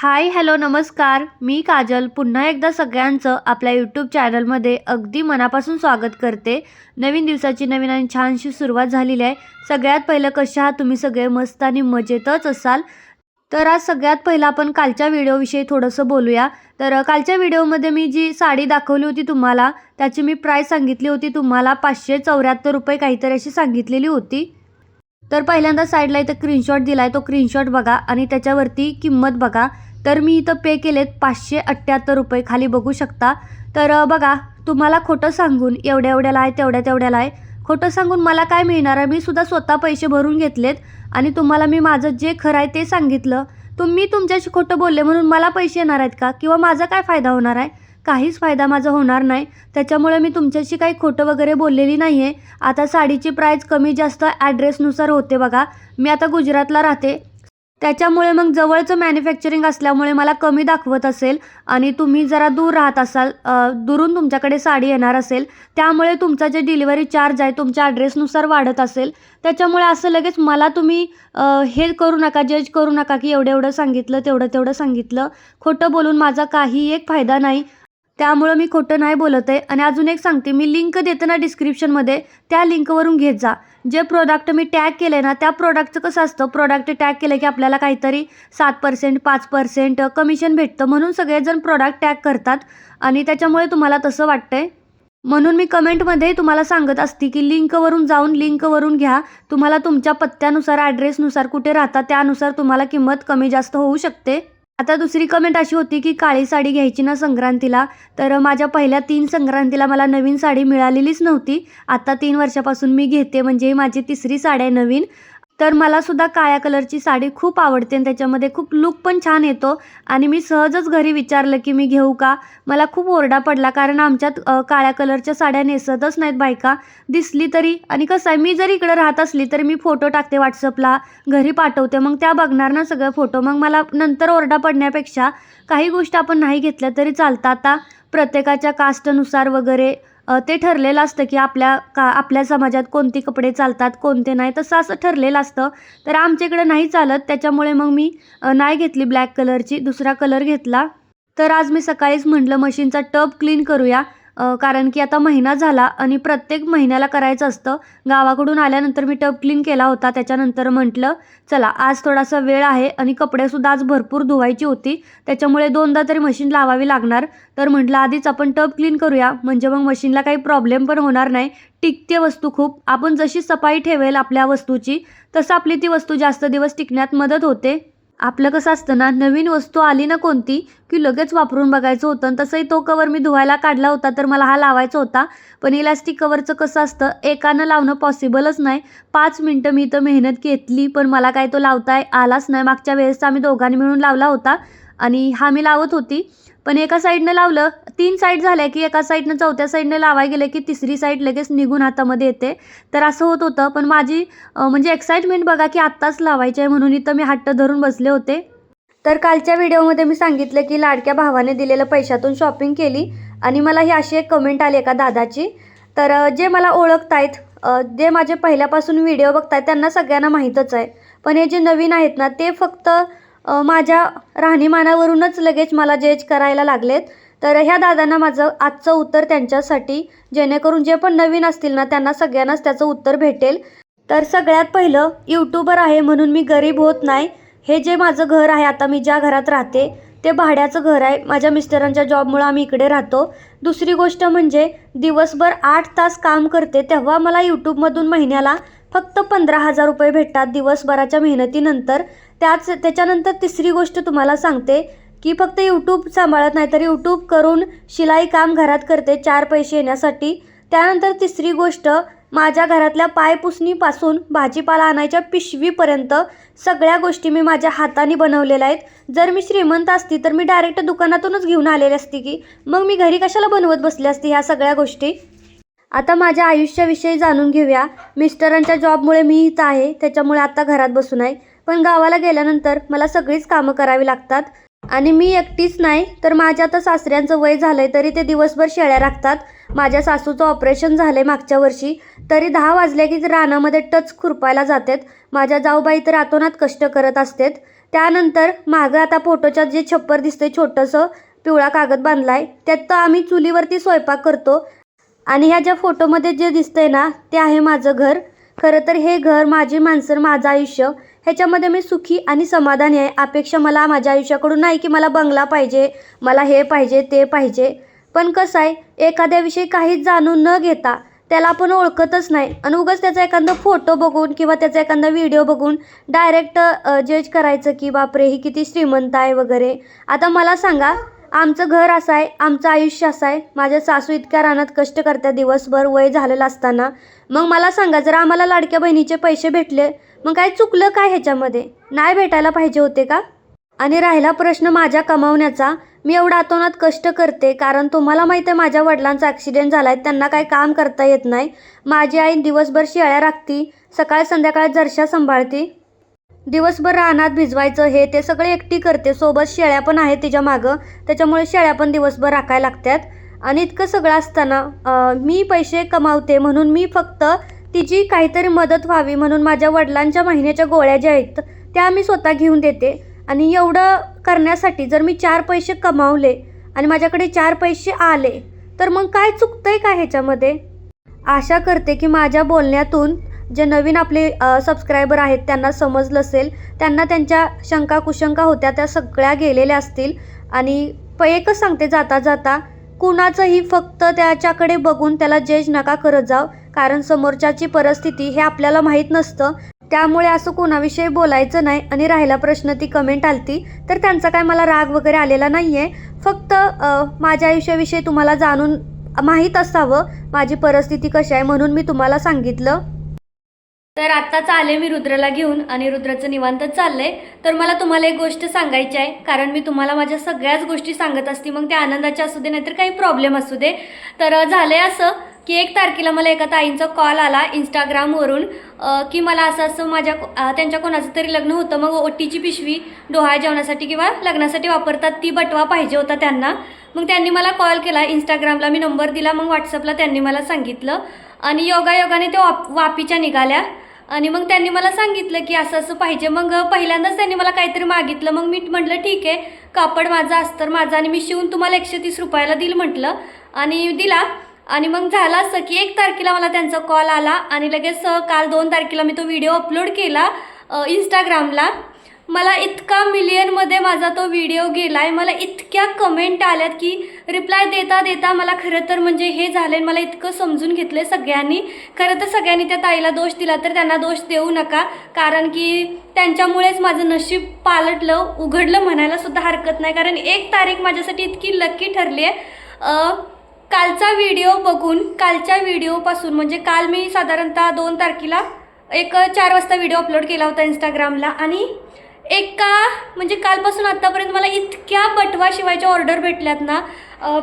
Hi hello नमस्कार. मी काजल. पुन्हा एकदा सगळ्यांचं आपल्या यूट्यूब चॅनलमध्ये अगदी मनापासून स्वागत करते. नवीन दिवसाची नवीन आणि छानशी सुरुवात झालेली आहे. सगळ्यात पहिलं कशा आहात? तुम्ही सगळे मस्त आणि मजेतच असाल? तर आज सगळ्यात पहिलं आपण कालच्या व्हिडिओविषयी थोडंसं बोलूया. तर कालच्या व्हिडिओमध्ये मी जी साडी दाखवली होती तुम्हाला त्याची मी प्राईस सांगितली होती तुम्हाला पाचशे चौऱ्याहत्तर रुपये काहीतरी अशी सांगितलेली होती. तर पहिल्यांदा साईडला इथं स्क्रीनशॉट दिला आहे तो स्क्रीनशॉट बघा आणि त्याच्यावरती किंमत बघा. तर मी इथं पे केलेत पाचशे अठ्ठ्याहत्तर रुपये. खाली बघू शकता. तर बघा तुम्हाला खोटं सांगून एवढ्या एवढ्याला आहे तेवढ्या तेवढ्याला आहे. खोटं सांगून मला काय मिळणार आहे? मी सुद्धा स्वतः पैसे भरून घेतलेत आणि तुम्हाला मी माझं जे खरं आहे ते सांगितलं. तुम्ही तुमच्याशी खोटं बोलले म्हणून मला पैसे येणार आहेत का? किंवा माझा काय फायदा होणार आहे? काहीच फायदा माझा होणार नाही. त्याच्यामुळे मी तुमच्याशी काही खोटं वगैरे बोललेली नाही आहे आता साडीची प्राईस कमी जास्त ॲड्रेसनुसार होते बघा. मी आता गुजरातला राहते. त्याच्यामुळे मग जवळचं मॅन्युफॅक्चरिंग असल्यामुळे मला कमी दाखवत असेल आणि तुम्ही जरा दूर राहत असाल दुरून तुमच्याकडे साडी येणार असेल त्यामुळे तुमचा जे डिलिव्हरी चार्ज आहे तुमच्या ॲड्रेसनुसार वाढत असेल. त्याच्यामुळे असं लगेच मला तुम्ही हे करू नका जज करू नका की एवढं एवढं सांगितलं तेवढं तेवढं सांगितलं. खोटं बोलून माझा काही एक फायदा नाही. त्यामुळं मी खोटं नाही बोलत आहे आणि अजून एक सांगते मी लिंक देते ना डिस्क्रिप्शनमध्ये त्या लिंकवरून घेत जा. जे प्रोडक्ट मी टॅग केलं आहे ना त्या प्रोडक्टचं कसं असतं? प्रोडक्ट टॅग केलं की आपल्याला काहीतरी सात पर्सेंट पाच पर्सेंट कमिशन भेटतं. म्हणून सगळेजण प्रोडक्ट टॅग करतात. आणि त्याच्यामुळे तुम्हाला तसं वाटतंय. म्हणून मी कमेंटमध्ये तुम्हाला सांगत असते की लिंकवरून जाऊन लिंकवरून घ्या. तुम्हाला तुमच्या पत्त्यानुसार ॲड्रेसनुसार कुठे राहता त्यानुसार तुम्हाला किंमत कमी जास्त होऊ शकते. आता दुसरी कमेंट अशी होती की काळी साडी घ्यायची ना संक्रांतीला तर माझ्या पहिल्या तीन संक्रांतीला मला नवीन साडी मिळालेलीच नव्हती. आता तीन वर्षापासून मी घेते म्हणजे माझी तिसरी साडी आहे नवीन. तर मला सुद्धा काळ्या कलरची साडी खूप आवडते आणि त्याच्यामध्ये खूप लुक पण छान येतो. आणि मी सहजच घरी विचारलं की मी घेऊ का? मला खूप ओरडा पडला कारण आमच्यात काळ्या कलरच्या साड्या नेसतच नाहीत बायका. दिसली तरी आणि कसं आहे मी जर इकडं राहत असली तरी मी फोटो टाकते व्हॉट्सअपला घरी पाठवते मग त्या बघणार ना सगळे फोटो. मग मला नंतर ओरडा पडण्यापेक्षा काही गोष्ट आपण नाही घेतल्या तरी चालतं आता प्रत्येकाच्या कास्टनुसार वगैरे ते ठरलेलं असतं की आपल्या का आपल्या समाजात कोणते कपडे चालतात कोणते नाही तसं असं ठरलेलं असतं. तर आमच्या इकडं नाही चालत त्याच्यामुळे मग मी नाही घेतली ब्लॅक कलरची दुसरा कलर घेतला. तर आज मी सकाळीच म्हटलं मशीनचा टब क्लीन करूया. कारण की आता महिना झाला आणि प्रत्येक महिन्याला करायचं असतं. गावाकडून आल्यानंतर मी टब क्लीन केला होता. त्याच्यानंतर म्हटलं चला आज थोडासा वेळ आहे आणि कपडेसुद्धा आज भरपूर धुवायची होती. त्याच्यामुळे दोनदा तरी मशीन लावावी लागणार. तर म्हटलं आधीच आपण टब क्लीन करूया. म्हणजे मग मशीनला काही प्रॉब्लेम पण होणार नाही. टिकते वस्तू खूप. आपण जशी सफाई ठेवेल आपल्या वस्तूची तसं आपली ती वस्तू जास्त दिवस टिकण्यात मदत होते. आपलं कसं असतं ना नवीन वस्तू आली ना कोणती की लगेच वापरून बघायचं होतं आणि तसंही तो कवर मी धुवायला काढला होता तर मला हा लावायचा होता. पण इलास्टिक कवरचं कसं असतं एकानं लावणं पॉसिबलच नाही. पाच मिनटं मी इथं मेहनत घेतली पण मला काय तो लावता आलाच नाही. मागच्या वेळेस आम्ही दोघांनी मिळून लावला होता आणि हा मी लावत होती. पण एका साईडनं लावलं तीन साईड झाल्या की एका साईडनं चौथ्या साईडनं लावाय गेलं की तिसरी साईड लगेच निघून हातामध्ये येते. तर असं होत होतं पण माझी म्हणजे एक्साइटमेंट बघा की आत्ताच लावायची आहे म्हणून इथं मी हट्ट धरून बसले होते. तर कालच्या व्हिडिओमध्ये मी सांगितलं की लाडक्या भावाने दिलेल्या पैशातून शॉपिंग केली आणि मला ही अशी एक कमेंट आली एका दादाची. तर जे मला ओळखतायत जे माझे पहिल्यापासून व्हिडिओ बघतायत त्यांना सगळ्यांना माहीतच आहे. पण हे जे नवीन आहेत ना ते फक्त माझ्या राहणीमानावरूनच लगेच मला जज करायला लागलेत. तर ह्या दादांना माझं आजचं उत्तर त्यांच्यासाठी जेणेकरून जे पण नवीन असतील ना त्यांना सगळ्यांनाच त्याचं उत्तर भेटेल. तर सगळ्यात पहिलं यूट्यूबर आहे म्हणून मी गरीब होत नाही. हे जे माझं घर आहे आता मी ज्या घरात राहते ते भाड्याचं घर आहे. माझ्या मिस्टरांच्या जॉबमुळं आम्ही इकडे राहतो. दुसरी गोष्ट म्हणजे दिवसभर आठ तास काम करते तेव्हा मला यूट्यूबमधून महिन्याला फक्त पंधरा हजार रुपये भेटतात दिवसभराच्या मेहनतीनंतर. त्याच त्याच्यानंतर तिसरी गोष्ट तुम्हाला सांगते की फक्त यूट्यूब सांभाळत नाही तर यूट्यूब करून शिलाई काम घरात करते चार पैसे येण्यासाठी. त्यानंतर तिसरी गोष्ट माझ्या घरातल्या पायपुसणीपासून भाजीपाला आणायच्या पिशवीपर्यंत सगळ्या गोष्टी मी माझ्या हाताने बनवलेल्या आहेत. जर मी श्रीमंत असती तर मी डायरेक्ट दुकानातूनच घेऊन आलेली असती की मग मी घरी कशाला बनवत बसले असती ह्या सगळ्या गोष्टी? आता माझ्या आयुष्याविषयी जाणून घेऊया. मिस्टरांच्या जॉबमुळे मी इथं आहे त्याच्यामुळे आता घरात बसून आहे. पण गावाला गेल्यानंतर मला सगळीच कामं करावी लागतात. आणि मी एकटीच नाही तर माझ्या आता सासऱ्यांचं वय झालं आहे तरी ते दिवसभर शेळ्या राखतात. माझ्या सासूचं ऑपरेशन झालं आहे मागच्या वर्षी. तरी दहा वाजले की रानामध्ये टच खुरपायला जातात. माझ्या जाऊबाई तर रातोनात कष्ट करत असतात. त्यानंतर मागं आता फोटोच्यात जे छप्पर दिसते छोटंसं पिवळा कागद बांधलाय त्यात तर आम्ही चुलीवरती स्वयंपाक करतो. आणि ह्या ज्या फोटोमध्ये जे दिसतंय ना ते आहे माझं घर. खरं तर हे घर माझी माणसं माझं आयुष्य. ह्याच्यामध्ये मी सुखी आणि समाधानी आहे. अपेक्षा मला माझ्या आयुष्याकडून नाही की मला बंगला पाहिजे मला हे पाहिजे ते पाहिजे. पण कसं आहे एखाद्याविषयी काहीच जाणून न घेता त्याला आपण ओळखतच नाही. आणि उगाच त्याचा एखादा फोटो बघून किंवा त्याचा एखादा व्हिडिओ बघून डायरेक्ट जज करायचं की बापरे ही किती श्रीमंत आहे वगैरे. आता मला सांगा आमचं घर असं आहे आमचं आयुष्य असं आहे. माझ्या सासू इतक्या रानात कष्ट करतात दिवसभर वय झालेलं असताना. मग मला सांगा जर आम्हाला लाडक्या बहिणीचे पैसे भेटले मग काय चुकलं काय ह्याच्यामध्ये? नाही भेटायला पाहिजे होते का? आणि राहिला प्रश्न माझ्या कमावण्याचा. मी एवढा आतोनात कष्ट करते कारण तुम्हाला माहीत आहे माझ्या वडिलांचा ॲक्सिडेंट झाला आहे त्यांना काही काम करता येत नाही. माझी आई दिवसभर शेळ्या राखती सकाळ संध्याकाळ जरशा सांभाळती. दिवसभर रानात भिजवायचं हे ते सगळे एकटी करते सोबत शेळ्या पण आहेत तिच्या मागं त्याच्यामुळे शेळ्या पण दिवसभर राखायला लागतात. आणि इतकं सगळं असताना मी पैसे कमावते म्हणून मी फक्त तिची काहीतरी मदत व्हावी म्हणून माझ्या वडिलांच्या महिन्याच्या गोळ्या ज्या आहेत त्या मी स्वतः घेऊन देते. आणि एवढं करण्यासाठी जर मी चार पैसे कमावले आणि माझ्याकडे चार पैसे आले तर मग काय चुकतं आहे का ह्याच्यामध्ये? आशा करते की माझ्या बोलण्यातून जे नवीन आपले सबस्क्रायबर आहेत त्यांना समजलं असेल. त्यांना त्यांच्या शंका कुशंका होत्या त्या सगळ्या गेलेल्या असतील. आणि प एकच सांगते जाता जाता कुणाचंही फक्त त्याच्याकडे बघून त्याला जज नका करत जाव. कारण समोरच्याची परिस्थिती हे आपल्याला माहीत नसतं. त्यामुळे असं कोणाविषयी बोलायचं नाही आणि राहिला प्रश्न ती कमेंट आलती. तर त्यांचा काय मला राग वगैरे आलेला नाही आहे फक्त माझ्या आयुष्याविषयी तुम्हाला जाणून माहीत असावं माझी परिस्थिती कशी आहे म्हणून मी तुम्हाला सांगितलं. तर आत्ताच आले मी रुद्रला घेऊन आणि रुद्राचं चाललं चाललंय. तर मला तुम्हाला एक गोष्ट सांगायची आहे. कारण मी तुम्हाला माझ्या सगळ्याच गोष्टी सांगत असते. मग त्या आनंदाच्या असू दे नाहीतर काही प्रॉब्लेम असू दे. तर झालं आहे असं. की एक तारखेला मला एका ताईंचा कॉल आला इंस्टाग्रामवरून की मला असं असं माझ्या त्यांच्या कोणाचं तरी लग्न होतं मग ओटीची पिशवी डोहाळ जेवणासाठी किंवा लग्नासाठी वापरतात ती बटवा पाहिजे होता त्यांना. मग त्यांनी मला कॉल केला इंस्टाग्रामला मी नंबर दिला मग व्हॉट्सअपला त्यांनी मला सांगितलं. आणि योगायोगाने ते वाप वापीच्या निघाल्या. आणि मग त्यांनी मला सांगितलं की असं असं पाहिजे. मग पहिल्यांदाच त्यांनी मला काहीतरी मागितलं. मग मी म्हटलं ठीक आहे कापड माझं अस्तर माझं आणि मी शिवून तुम्हाला एकशे तीस रुपयाला दिल म्हटलं. आणि दिला. आणि मग झालं असं की एक तारखेला मला त्यांचा कॉल आला आणि लगेच काल दोन तारखेला मी तो व्हिडिओ अपलोड केला इंस्टाग्रामला मला इतका मिलियनमध्ये माझा तो व्हिडिओ गेला आहे मला इतक्या कमेंट आल्यात की रिप्लाय देता देता मला खरं तर म्हणजे हे झालं आहे मला इतकं समजून घेतलं आहे सगळ्यांनी. खरं तर सगळ्यांनी त्या ताईला दोष दिला तर त्यांना दोष देऊ नका. कारण की त्यांच्यामुळेच माझं नशीब पालटलं उघडलं म्हणायला सुद्धा हरकत नाही. कारण एक तारीख माझ्यासाठी इतकी लकी ठरली आहे कालचा व्हिडिओ बघून कालच्या व्हिडिओपासून म्हणजे काल मी साधारणतः दोन तारखेला एक चार वाजता व्हिडिओ अपलोड केला होता इंस्टाग्रामला आणि एका म्हणजे कालपासून आत्तापर्यंत मला इतक्या बटवा शिवायच्या ऑर्डर भेटल्यात ना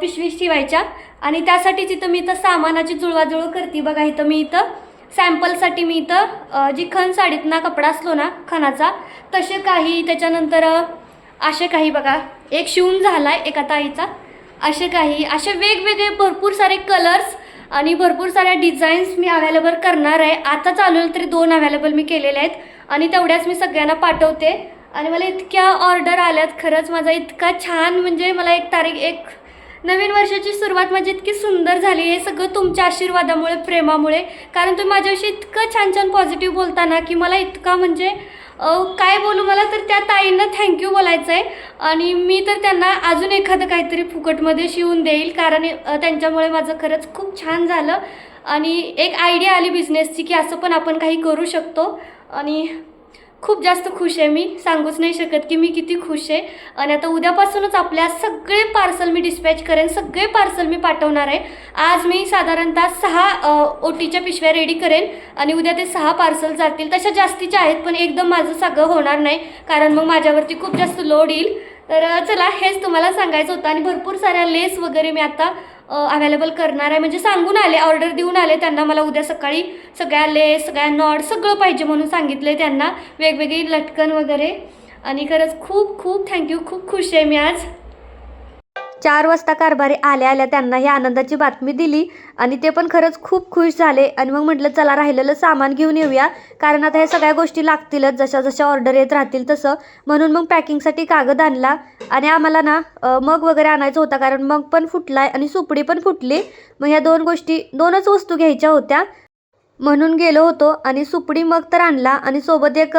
पिशवी शिवायच्या. आणि त्यासाठीच इथं मी इथं सामानाची जुळवाजुळव करते बघा इथं मी इथं सॅम्पलसाठी मी इथं जी खण साडीत ना कपडा असलो ना खणाचा तसे काही त्याच्यानंतर असे काही बघा एक शिवून झाला आहे एका ताईचा. असे काही असे वेगवेगळे भरपूर सारे कलर्स आणि भरपूर साऱ्या डिझाईन्स मी अवेलेबल करणार आहे. आता चालू तरी दोन अवेलेबल मी केलेले आहेत आणि तेवढ्याच मी सगळ्यांना पाठवते. आणि मला इतक्या ऑर्डर आल्यात खरंच माझा इतका छान म्हणजे मला एक तारीख एक नवीन वर्षाची सुरुवात माझी इतकी सुंदर झाली हे सगळं तुमच्या आशीर्वादामुळे प्रेमामुळे. कारण तुम्ही माझ्याविषयी इतकं छान छान पॉझिटिव्ह बोलताना की मला इतका म्हणजे काय बोलू मला तर त्या ताईंना थँक्यू बोलायचं आहे आणि मी तर त्यांना अजून एखादं काहीतरी फुकटमध्ये शिवून देईल कारण त्यांच्यामुळे माझं खरंच खूप छान झालं. आणि एक आयडिया आली बिझनेसची की असं पण आपण काही करू शकतो. आणि खूप जास्त खुश आहे मी. सांगूच नाही शकत की मी किती खुश आहे. आणि आता उद्यापासूनच आपल्या सगळे पार्सल मी डिस्पॅच करेन सगळे पार्सल मी पाठवणार आहे. आज मी साधारणतः सहा ओटीच्या पिशव्या रेडी करेन आणि उद्या ते सहा पार्सल जातील. तशा जास्तीच्या आहेत पण एकदम माझं सगळं होणार नाही. कारण मग माझ्यावरती खूप जास्त लोड येईल. तर चला हेच तुम्हाला सांगायचं होतं. आणि भरपूर साऱ्या लेस वगैरे मी आता अवेलेबल करणार आहे. म्हणजे सांगून आले ऑर्डर देऊन आले त्यांना. मला उद्या सकाळी सगळ्या लेस सगळ्या नॉड सगळं पाहिजे म्हणून सांगितलं त्यांना. वेगवेगळी लटकन वगैरे. आणि खरंच खूप खूप थँक्यू खूप खुश आहे मी आज. चार वाजता कारभारी आल्या आल्या त्यांना ही आनंदाची बातमी दिली आणि ते पण खरंच खूप खुश झाले. आणि मग म्हटलं चला राहिलेलं सामान घेऊन येऊया. कारण आता ह्या सगळ्या गोष्टी लागतीलच. जशा जशा ऑर्डर येत राहतील तसं. म्हणून मग पॅकिंगसाठी कागद आणला. आणि आम्हाला ना मग वगैरे आणायचं होता. कारण मग पण फुटलाय आणि सुपडी पण फुटली. मग ह्या दोन गोष्टी दोनच वस्तू घ्यायच्या होत्या. म्हणून गेलो होतो आणि सुपडी मग तर आणला आणि सोबत एक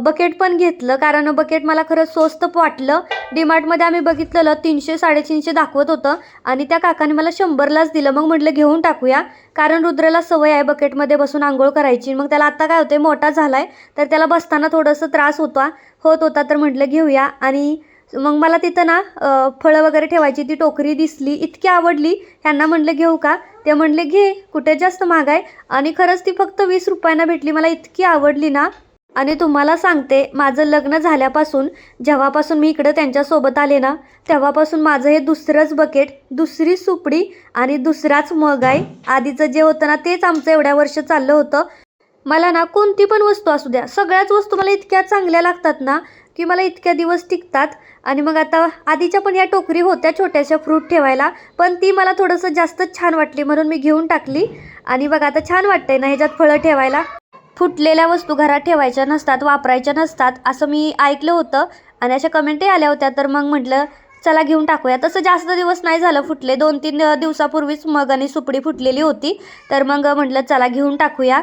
बकेट पण घेतलं. कारण बकेट मला खरं स्वस्त वाटलं. डीमार्टमध्ये आम्ही बघितलेलं तीनशे साडेतीनशे दाखवत होतं. आणि त्या काकाने मला शंभरलाच दिलं. मग म्हटलं घेऊन टाकूया. कारण रुद्रला सवय आहे बकेटमध्ये बसून आंघोळ करायची. मग त्याला आत्ता काय होते मोठा झाला आहे तर त्याला बसताना थोडंसं त्रास होता होत होता. तर म्हटलं घेऊया. आणि मग मला तिथं ना फळं वगैरे ठेवायची ती टोकरी दिसली इतकी आवडली. ह्यांना म्हणलं घेऊ का? ते म्हणले घे कुठे जास्त महाग आहे आणि खरंच ती फक्त वीस रुपयांना भेटली. मला इतकी आवडली ना. आणि तुम्हाला सांगते माझं लग्न झाल्यापासून जेव्हापासून मी इकडं त्यांच्यासोबत आले ना तेव्हापासून माझं हे दुसरंच बकेट दुसरी सुपडी आणि दुसराच मग आहे आधीचं जे होतं ना तेच आमचं एवढ्या वर्ष चाललं होतं. मला ना कोणती पण वस्तू असू द्या सगळ्याच वस्तू मला इतक्या चांगल्या लागतात ना. की मला इतक्या दिवस टिकतात. आणि मग आता आधीच्या पण या टोकरी होत्या छोट्याशा फ्रूट ठेवायला पण ती मला थोडंसं जास्तच छान वाटली म्हणून मी घेऊन टाकली. आणि मग आता छान वाटतंय ना ह्याच्यात फळं ठेवायला. फुटलेल्या वस्तू घरात ठेवायच्या नसतात वापरायच्या नसतात असं मी ऐकलं होतं. आणि अशा कमेंटही आल्या होत्या तर मग म्हटलं चला घेऊन टाकूया. तसं जास्त दिवस नाही झालं फुटले. दोन तीन दिवसापूर्वीच मग आणि सुपडी फुटलेली होती. तर मग म्हटलं चला घेऊन टाकूया.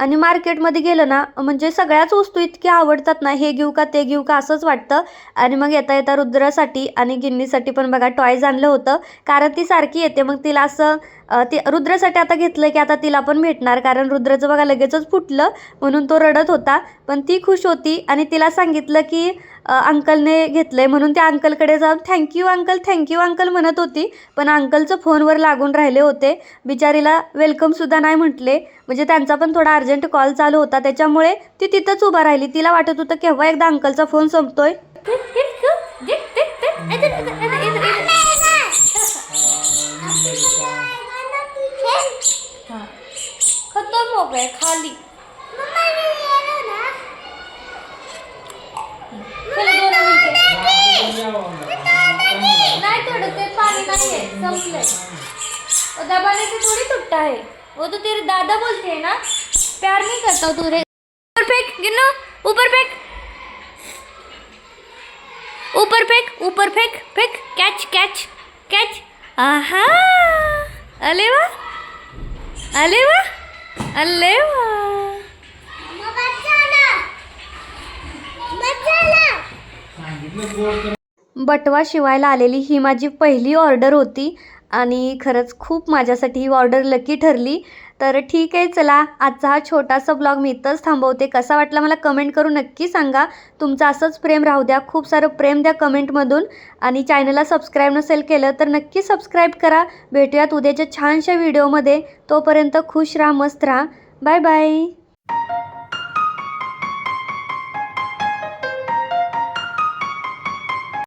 आणि मार्केटमध्ये गेलं ना म्हणजे सगळ्याच वस्तू इतक्या आवडतात ना हे घेऊ का ते घेऊ का असंच वाटतं. आणि मग येता येता रुद्रासाठी आणि गिन्नीसाठी पण बघा टॉयज आणलं होतं. कारण ती सारखी येते मग तिला असं ती रुद्रासाठी आता घेतलं की आता तिला पण भेटणार कारण रुद्राचं बघा लगेचच फुटलं म्हणून तो रडत होता पण ती खुश होती आणि तिला सांगितलं की अंकलने घेतलं आहे म्हणून त्या अंकलकडे जाऊन थँक्यू अंकल थँक्यू अंकल म्हणत होती पण अंकलचं फोनवर लागून राहिले होते बिचारीला वेलकमसुद्धा नाही म्हटले म्हणजे त्यांचा पण थोडा अर्जंट कॉल चालू होता त्याच्यामुळे ती तिथंच उभा राहिली तिला वाटत होतं केव्हा एकदा अंकलचा फोन संपतोय हो खाली. नाही ते वो दबाने से थोड़ी टूटता है वो तो तेरे दादा बोलते हैं ना प्यार नहीं करता तू रे ऊपर फेंक गिनो ऊपर फेंक ऊपर फेंक ऊपर फेंक फेंक कैच कैच कैच आहा अले वा अले वा अले बटवा शिवायला आलेली ही माझी पहिली ऑर्डर होती. आणि खरंच खूप माझ्यासाठी ही ऑर्डर लकी ठरली. तर ठीक आहे चला आजचा हा छोटासा ब्लॉग मी इथंच थांबवते. कसा वाटला मला कमेंट करून नक्की सांगा. तुमचं असंच प्रेम राहू द्या. खूप सारं प्रेम द्या कमेंटमधून आणि चॅनलला सबस्क्राईब नसेल केलं तर नक्की सबस्क्राईब करा. भेटूयात उद्याच्या छानशा व्हिडिओमध्ये तोपर्यंत खुश राहा मस्त राहा. Bye bye